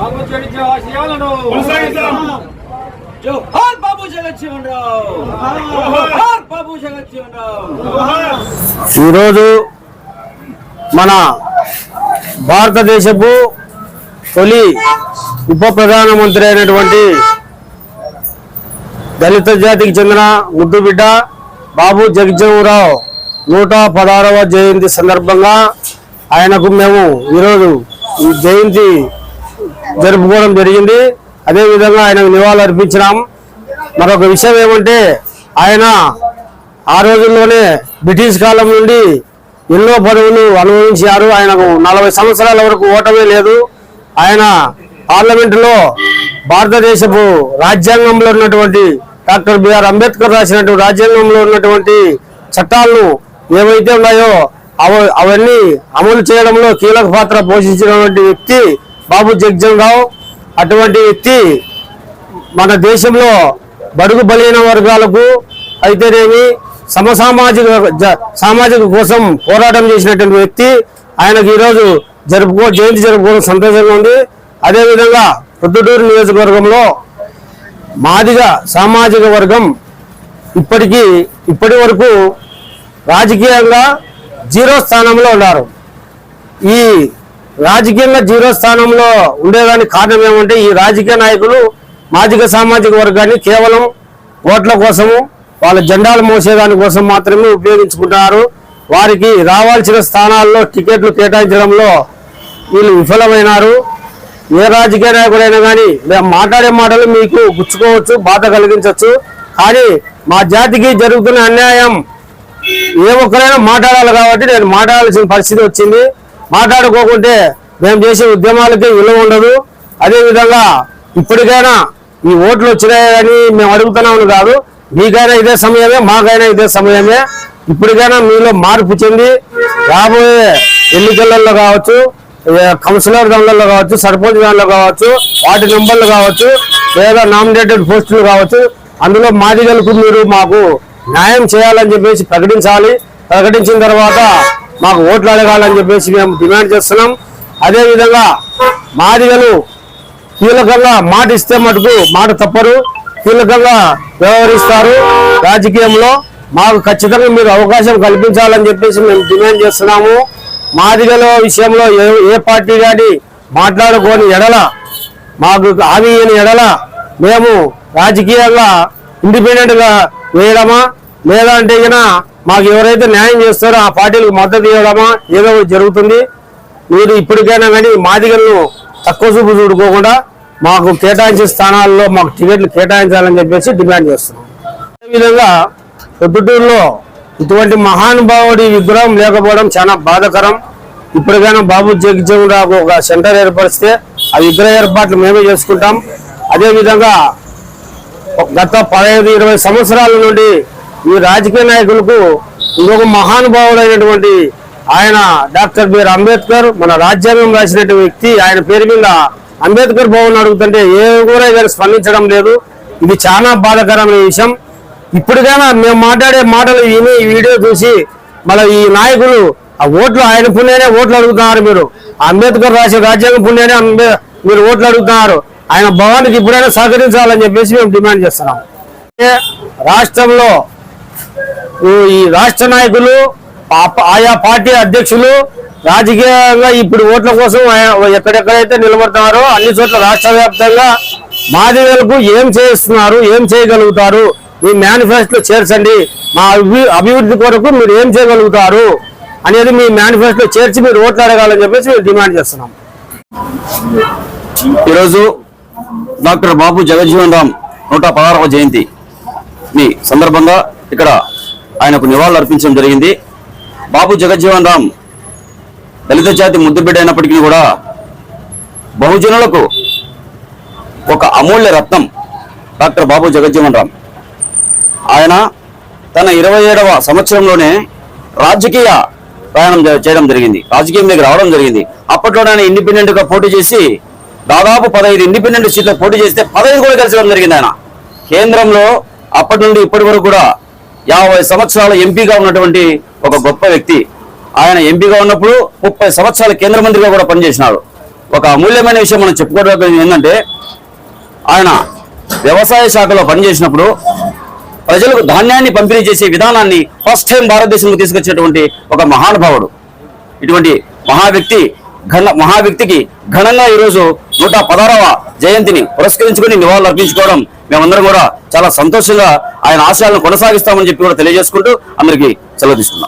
బాబు ఆశయాలను. ఆశయాలను. జోహార్ జోహార్. ఈరోజు మన భారతదేశపు తొలి ఉప ప్రధానమంత్రి అయినటువంటి దళిత జాతికి చెందిన ముద్దు బిడ్డ బాబు జగజ్జీవరావు నూట పదహారవ జయంతి సందర్భంగా ఆయనకు మేము ఈరోజు ఈ జయంతి జరుపుకోవడం జరిగింది. అదేవిధంగా ఆయనకు నివాళులు అర్పించినాం. మరొక విషయం ఏమంటే ఆయన ఆ రోజుల్లోనే బ్రిటిష్ కాలం నుండి ఎన్నో పదవులు అనుభవించారు. ఆయనకు నలభై సంవత్సరాల వరకు ఓటమే లేదు. ఆయన పార్లమెంటులో భారతదేశపు రాజ్యాంగంలో ఉన్నటువంటి డాక్టర్ బిఆర్ అంబేద్కర్ రాసినటువంటి రాజ్యాంగంలో ఉన్నటువంటి చట్టాలను ఏవైతే ఉన్నాయో అవ అవన్నీ అమలు చేయడంలో కీలక పాత్ర పోషించినటువంటి వ్యక్తి బాబు జగ్జన్ రావు అటువంటి వ్యక్తి మన దేశంలో బడుగు బలైన వర్గాలకు అయితేనేమి సమసామాజిక జ- సామాజిక కోసం పోరాటం చేసినటువంటి వ్యక్తి. ఆయనకు ఈరోజు జరుపుకో జయంతి జరుపుకోవడం సంతోషంగా ఉంది. అదేవిధంగా పొద్దుటూరు నియోజకవర్గంలో మాదిగ సామాజిక వర్గం ఇప్పటికీ ఇప్పటి వరకు రాజకీయంగా జీరో స్థానంలో ఉన్నారు. ఈ రాజకీయంగా జీరో స్థానంలో ఉండేదానికి కారణం ఏమంటే ఈ రాజకీయ నాయకులు మాదిక సామాజిక వర్గాన్ని కేవలం ఓట్ల కోసము వాళ్ళ జెండాలు మోసేదాని కోసం మాత్రమే ఉపయోగించుకుంటున్నారు. వారికి రావాల్సిన స్థానాల్లో టికెట్లు కేటాయించడంలో వీళ్ళు విఫలమైనారు. ఏ రాజకీయ నాయకుడైనా కానీ మేము మాట్లాడే మాటలు మీకు గుచ్చుకోవచ్చు బాధ కలిగించవచ్చు. కానీ మా జాతికి జరుగుతున్న అన్యాయం ఏ ఒక్కరైనా మాట్లాడాలి కాబట్టి నేను మాట్లాడాల్సిన పరిస్థితి వచ్చింది. మాట్లాడుకోకుంటే మేము చేసే ఉద్యమాలకి విలువ ఉండదు. అదేవిధంగా ఇప్పటికైనా ఈ ఓట్లు వచ్చినాయని మేము అడుగుతున్నామని కాదు. మీకైనా ఇదే సమయమే మాకైనా ఇదే సమయమే. ఇప్పటికైనా మీలో మార్పు చెంది రాబోయే ఎన్నికలలో కావచ్చు కౌన్సిలర్ దానిలో కావచ్చు సర్పంచ్ గన్లో కావచ్చు వాటి నెంబర్లు కావచ్చు లేదా నామినేటెడ్ పోస్టులు కావచ్చు అందులో మాదిగలకు మీరు మాకు న్యాయం చేయాలని చెప్పేసి ప్రకటించాలి. ప్రకటించిన తర్వాత మాకు ఓట్లు అడగాలని చెప్పేసి మేము డిమాండ్ చేస్తున్నాం. అదేవిధంగా మాదిగలు కీలకంగా మాట ఇస్తే మటుకు మాట తప్పరు కీలకంగా వ్యవహరిస్తారు. రాజకీయంలో మాకు ఖచ్చితంగా మీరు అవకాశం కల్పించాలని చెప్పేసి మేము డిమాండ్ చేస్తున్నాము. మాదిగల విషయంలో ఏ ఏ పార్టీ కానీ మాట్లాడుకోని ఎడల మాకు హామీ అయిన ఎడల మేము రాజకీయంగా ఇండిపెండెంట్గా వేయడమా? లేదా అంటే మాకు ఎవరైతే న్యాయం చేస్తారో ఆ పార్టీలకు మద్దతు ఇవ్వడమా? ఏదో జరుగుతుంది. మీరు ఇప్పటికైనా కానీ మాదిగలను తక్కువ చూపు చూడుకోకుండా మాకు కేటాయించే స్థానాల్లో మాకు టికెట్లు కేటాయించాలని చెప్పేసి డిమాండ్ చేస్తున్నాం. అదేవిధంగా పొద్దుటూరులో ఇటువంటి మహానుభావుడి విగ్రహం లేకపోవడం చాలా బాధాకరం. ఇప్పటికైనా బాబు జగజ్జీవనరావు ఒక సెంటర్ ఏర్పరిస్తే ఆ విగ్రహ ఏర్పాట్లు మేమే చేసుకుంటాం. అదేవిధంగా గత పదహైదు ఇరవై సంవత్సరాల నుండి ఈ రాజకీయ నాయకులకు ఇంకొక మహానుభావుడైనటువంటి ఆయన డాక్టర్ బిఆర్ అంబేద్కర్ మన రాజ్యాంగం రాసినటువంటి వ్యక్తి ఆయన పేరు మీద అంబేద్కర్ భవన్ అడుగుతుంటే ఏ కూడా ఇక స్పందించడం లేదు. ఇది చాలా బాధాకరమైన విషయం. ఇప్పటికైనా మేము మాట్లాడే మాటలు విని ఈ వీడియో చూసి మళ్ళీ ఈ నాయకులు ఆ ఓట్లు ఆయన పుణ్యనే ఓట్లు అడుగుతున్నారు మీరు. అంబేద్కర్ రాసే రాజ్యాంగం పుణ్యనే అంబే- మీరు ఓట్లు అడుగుతున్నారు. ఆయన భవానికి ఇప్పుడైనా సహకరించాలని చెప్పేసి మేము డిమాండ్ చేస్తున్నాం. రాష్ట్రంలో ఈ- రాష్ట్ర నాయకులు ఆ- ఆయా పార్టీ అధ్యక్షులు రాజకీయంగా ఇప్పుడు ఓట్ల కోసం ఎక్కడెక్కడైతే నిలబడుతున్నారో అన్ని చోట్ల రాష్ట్ర వ్యాప్తంగా మాదిగలకు ఏం చేస్తున్నారు ఏం చేయగలుగుతారు? మీ మేనిఫెస్టో చేర్చండి. మా అభివృద్ధి కొరకు మీరు ఏం చేయగలుగుతారు అనేది మీ మేనిఫెస్టో చేర్చి మీరు ఓట్లు అడగాలని చెప్పేసి మేము డిమాండ్ చేస్తున్నాం. ఈరోజు డాక్టర్ బాబు జగజ్జీవన్ రామ్ నూట పదహారవ జయంతి మీ సందర్భంగా ఇక్కడ ఆయనకు నివాళులు అర్పించడం జరిగింది. బాబు జగజ్జీవన్ రామ్ దళిత జాతి ముద్దుబిడ్డ అయినప్పటికీ కూడా బహుజనులకు ఒక అమూల్య రత్నం డాక్టర్ బాబు జగజ్జీవన్ రామ్. ఆయన తన ఇరవై ఏడవ సంవత్సరంలోనే రాజకీయ ప్రయాణం చేయడం జరిగింది. రాజకీయంలోకి రావడం జరిగింది. అప్పట్లోనే ఆయన ఇండిపెండెంట్గా పోటీ చేసి దాదాపు పదహైదు ఇండిపెండెంట్ సీట్లు పోటీ చేస్తే పదహైదు కూడా గెలిచడం జరిగింది ఆయన. కేంద్రంలో అప్పటి నుండి ఇప్పటి వరకు కూడా యాభై సంవత్సరాల ఎంపీగా ఉన్నటువంటి ఒక గొప్ప వ్యక్తి. ఆయన ఎంపీగా ఉన్నప్పుడు ముప్పై సంవత్సరాల కేంద్ర మంత్రిగా కూడా పనిచేసినాడు. ఒక అమూల్యమైన విషయం మనం చెప్పుకోవడం ఏంటంటే ఆయన వ్యవసాయ శాఖలో పనిచేసినప్పుడు ప్రజలకు ధాన్యాన్ని పంపిణీ చేసే విధానాన్ని ఫస్ట్ టైం భారతదేశంలో తీసుకొచ్చినటువంటి ఒక మహానుభావుడు. ఇటువంటి మహా వ్యక్తి ఘన మహా వ్యక్తికి ఘనంగా ఈరోజు నూట పదహారవ జయంతిని పురస్కరించుకుని నివాళులు అర్పించుకోవడం మేమందరం కూడా చాలా సంతోషంగా ఆయన ఆశయాలను కొనసాగిస్తామని చెప్పి కూడా తెలియజేసుకుంటూ అందరికీ సెలవు తీసుకున్నాం